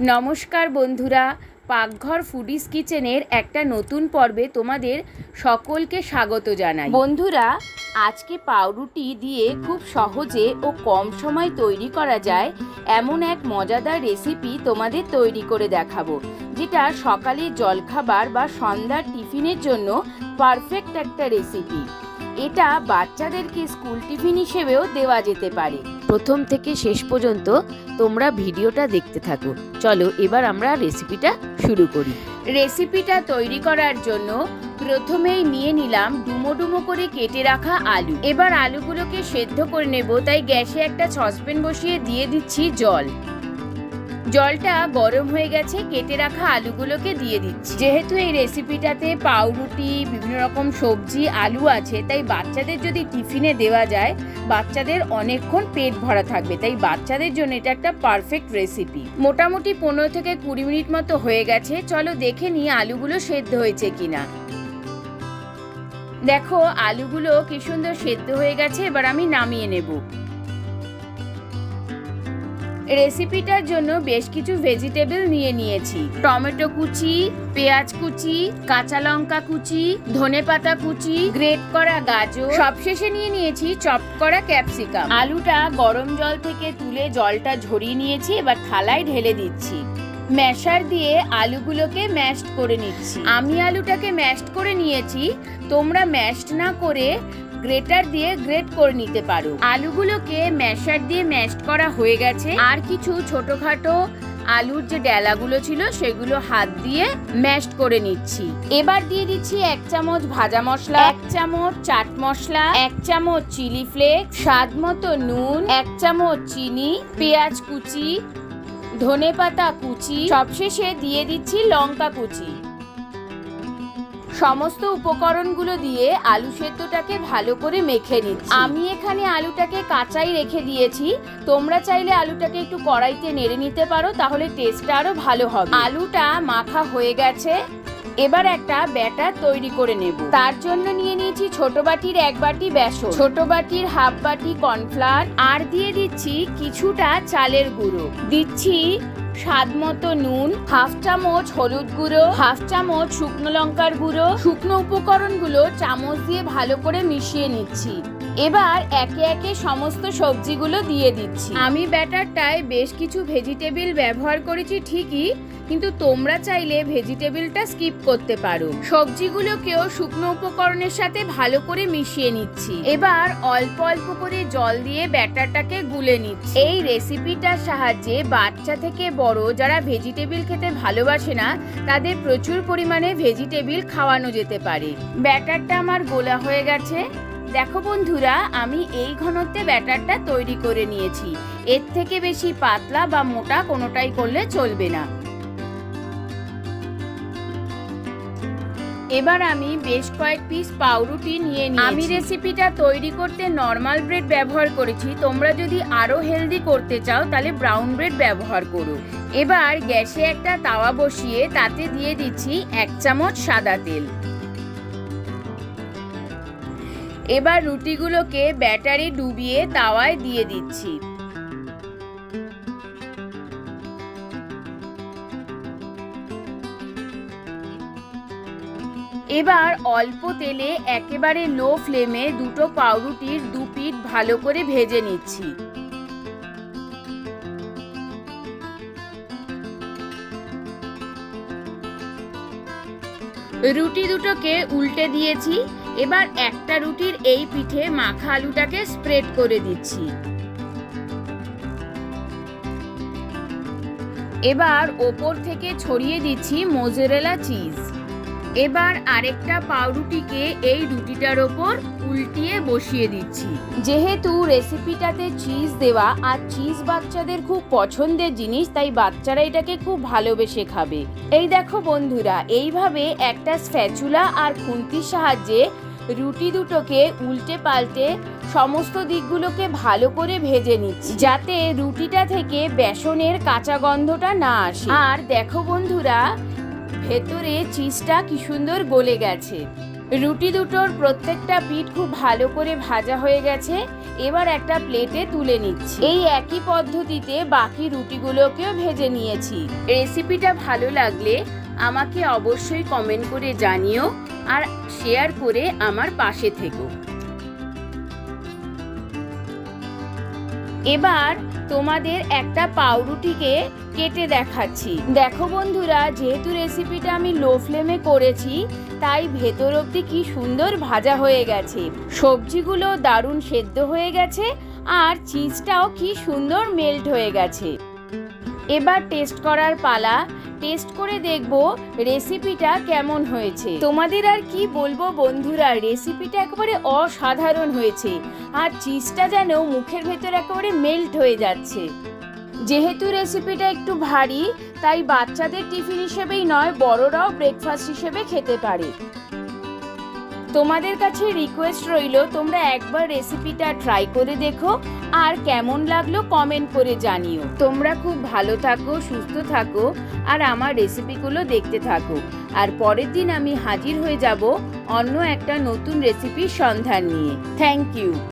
নমস্কার বন্ধুরা, পাকঘর ফুডিস কিচেনের একটা নতুন পর্বে তোমাদের সকলকে স্বাগত জানাই। বন্ধুরা, আজকে পাউরুটি দিয়ে খুব সহজে ও কম সময় তৈরি করা যায় এমন এক মজাদার রেসিপি তোমাদের তৈরি করে দেখাবো, যেটা সকালের জলখাবার বা সন্ধ্যার টিফিনের জন্য পারফেক্ট একটা রেসিপি এটা বাচ্চাদেরকে স্কুল টিফিন হিসেবেও দেওয়া যেতে পারে। প্রথম থেকে শেষ পর্যন্ত তোমরা ভিডিওটা দেখতে থাকো। চলো এবার আমরা রেসিপিটা শুরু করি। রেসিপিটা তৈরি করার জন্য প্রথমেই নিয়ে নিলাম ডুমো ডুমো করে কেটে রাখা আলু। এবার আলুগুলোকে সেদ্ধ করে নেব, তাই গ্যাসে একটা সসপ্যান বসিয়ে দিয়ে দিচ্ছি জল। জলটা গরম হয়ে গেছে, কেটে রাখা আলুগুলোকে দিয়ে দিচ্ছি। যেহেতু এই রেসিপিটাতে পাউরুটি, বিভিন্ন রকম সবজি, আলু আছে, তাই বাচ্চাদের যদি টিফিনে দেওয়া যায়, বাচ্চাদের অনেকক্ষণ পেট ভরা থাকবে। তাই বাচ্চাদের জন্য এটা একটা পারফেক্ট রেসিপি মোটামুটি পনেরো থেকে কুড়ি মিনিট মতো হয়ে গেছে। চলো দেখে নিই আলুগুলো সেদ্ধ হয়েছে কিনা। দেখো, আলুগুলো কি সুন্দর সেদ্ধ হয়ে গেছে, এবার আমি নামিয়ে নেব। রেসিপিটার জন্য বেশ কিছু ভেজিটেবল নিয়ে নিয়েছি। টমেটো কুচি, পেঁয়াজ কুচি, কাঁচা লঙ্কা কুচি, ধনে পাতা কুচি, গ্রেট করা গাজর। সবশেষে নিয়ে নিয়েছি চপ করা ক্যাপসিকাম। আলুটা গরম জল থেকে তুলে জলটা ঝরিয়ে নিয়েছি, এবার থালায় ঢেলে দিচ্ছি। ম্যাশার দিয়ে আলুগুলোকে ম্যাশড করে নিচ্ছি। আমি আলুটাকে ম্যাশড করে নিয়েছি, তোমরা ম্যাশড না করে গ্রেটার দিয়ে গ্রেট করে নিতে পারো। আলুগুলোকে ম্যাশার দিয়ে ম্যাশড করা হয়ে গেছে। আর কিছু ছোটখাটো আলুর যে ডেলাগুলো ছিল, সেগুলো হাত দিয়ে ম্যাশড করে নিচ্ছি। এবার দিয়ে দিচ্ছি এক চামচ ভাজা মশলা, এক চামচ চাট মশলা, এক চামচ চিলি ফ্লেক্স, স্বাদ মতো নুন, এক চামচ চিনি, পেঁয়াজ কুচি ধনে পাতা কুচি, সবশেষে দিয়ে দিচ্ছি লঙ্কা কুচি। সমস্ত উপকরণগুলো দিয়ে আলু সেদ্ধটাকে ভালো করে মেখে নিন আমি এখানে আলুটাকে কাঁচাই রেখে দিয়েছি। তোমরা চাইলে আলুটাকে একটু কড়াইতে নেড়ে নিতে পারো তাহলে টেস্টটা আরও ভালো হবে। আলুটা মাখা হয়ে গেছে। এবার একটা ব্যাটার তৈরি করে নেব। তার জন্য নিয়ে নিয়েছি ছোট বাটির এক বাটি বেসন। ছোট বাটির হাফ বাটি কর্নফ্লাওয়ার। আর দিয়ে দিচ্ছি কিছুটা চালের গুঁড়ো। দিচ্ছি স্বাদ মতো নুন, হাফ চামচ হলুদ গুঁড়ো, হাফ চামচ শুকনো লঙ্কার গুঁড়ো, শুকনো উপকরণগুলো চামচ দিয়ে ভালো করে মিশিয়ে নিচ্ছি। এবার একে একে সমস্ত সবজিগুলো দিয়ে দিচ্ছি। আমি ব্যাটারটায় বেশ কিছু ভেজিটেবিল ব্যবহার করেছি ঠিকই, কিন্তু তোমরা চাইলে ভেজিটেবিলটা স্কিপ করতে পারো। সবজিগুলোকেও শুকনো উপকরণের সাথে ভালো করে মিশিয়ে নিচ্ছি। এবার অল্প অল্প করে জল দিয়ে ব্যাটারটাকে গুলে নিচ্ছি। এই রেসিপিটার সাহায্যে বাচ্চা থেকে বড় যারা ভেজিটেবিল খেতে ভালোবাসে না, তাদের প্রচুর পরিমাণে ভেজিটেবিল খাওয়ানো যেতে পারে। ব্যাটারটা আমার গোলা হয়ে গেছে। দেখো বন্ধুরা, আমি এই ঘনত্বে ব্যাটারটা তৈরি করে নিয়েছি। এর থেকে বেশি পাতলা বা মোটা কোনোটাই করলে চলবে না। এবার আমি বেশ কয়েক পিস পাউরুটি নিয়ে নিই আমি রেসিপিটা তৈরি করতে নর্মাল ব্রেড ব্যবহার করেছি। তোমরা যদি আরও হেলদি করতে চাও, তাহলে ব্রাউন ব্রেড ব্যবহার করো। এবার গ্যাসে একটা তাওয়া বসিয়ে তাতে দিয়ে দিচ্ছি এক চামচ সাদা তেল। এবার রুটিগুলোকে ব্যাটারে ডুবিয়ে তাওয়ায় দিয়ে দিচ্ছি। এবার অল্প তেলে একেবারে লো ফ্লেমে দুটো পাউরুটির দু পিঠ ভালো করে ভেজে নিচ্ছি। রুটি দুটোকে উল্টে দিয়েছি। এবার একটা রুটির এই পিঠে মাখা আলুটাকে স্প্রেড করে দিচ্ছি। এবার ওপর থেকে ছড়িয়ে দিচ্ছি মোজেরেলা চিজ এবার আরেকটা পাউরুটিকে এই রুটিটার ওপর উল্টিয়ে বসিয়ে দিচ্ছি। যেহেতু রেসিপিটাতে চিজ দেওয়া আর চিজ বাচ্চাদের খুব পছন্দের জিনিস, তাই বাচ্চারা এটাকে খুব ভালোবেসে খাবে। এই দেখো বন্ধুরা, এইভাবে একটা স্প্যাচুলা আর খুন্তির সাহায্যে রুটি দুটোকে উল্টে পাল্টে সমস্ত দিকগুলোকে ভালো করে ভেজে নিচ্ছি। যাতে রুটিটা থেকে বেসনের কাঁচা গন্ধটা না আসে। আর দেখো বন্ধুরা, ভেতরে চিজটা কি সুন্দর গলে গেছে। রুটি দুটোর প্রত্যেকটা পিঠ খুব ভালো করে ভাজা হয়ে গেছে। এবার একটা প্লেটে তুলে নিচ্ছি। এই একই পদ্ধতিতে বাকি রুটিগুলোকেও ভেজে নিয়েছি। রেসিপিটা ভালো লাগলে আমাকে অবশ্যই কমেন্ট করে জানিও। আর শেয়ার করে আমার পাশে থেকো। এবার তোমাদের একটা পাউরুটিকে কেটে দেখাচ্ছি। দেখো বন্ধুরা, যেহেতু রেসিপিটা আমি লো ফ্লেমে করেছি, তাই ভেতর অবধি কি সুন্দর ভাজা হয়ে গেছে। সবজিগুলো দারুণ সেদ্ধ হয়ে গেছে, আর চিজটাও কি সুন্দর মেল্ট হয়ে গেছে। এবার টেস্ট করার পালা টেস্ট করে দেখব রেসিপিটা কেমন হয়েছে। তোমাদের আর কি বলব বন্ধুরা রেসিপিটা একেবারে অসাধারণ হয়েছে আর চিজটা যেন মুখের ভেতর একেবারে মেল্ট হয়ে যাচ্ছে। যেহেতু রেসিপিটা একটু ভারী, তাই বাচ্চাদের টিফিন হিসেবেই নয়, বড়রাও ব্রেকফাস্ট হিসেবে খেতে পারে। তোমাদের কাছে রিকোয়েস্ট রইল, তোমরা একবার রেসিপিটা ট্রাই করে দেখো, আর কেমন লাগল কমেন্ট করে জানিও। তোমরা খুব ভালো থাকো, সুস্থ থাকো, আর আমার রেসিপিগুলো দেখতে থাকো। আর পরের দিন আমি হাজির হয়ে যাব অন্য একটা নতুন রেসিপির সন্ধান নিয়ে। Thank you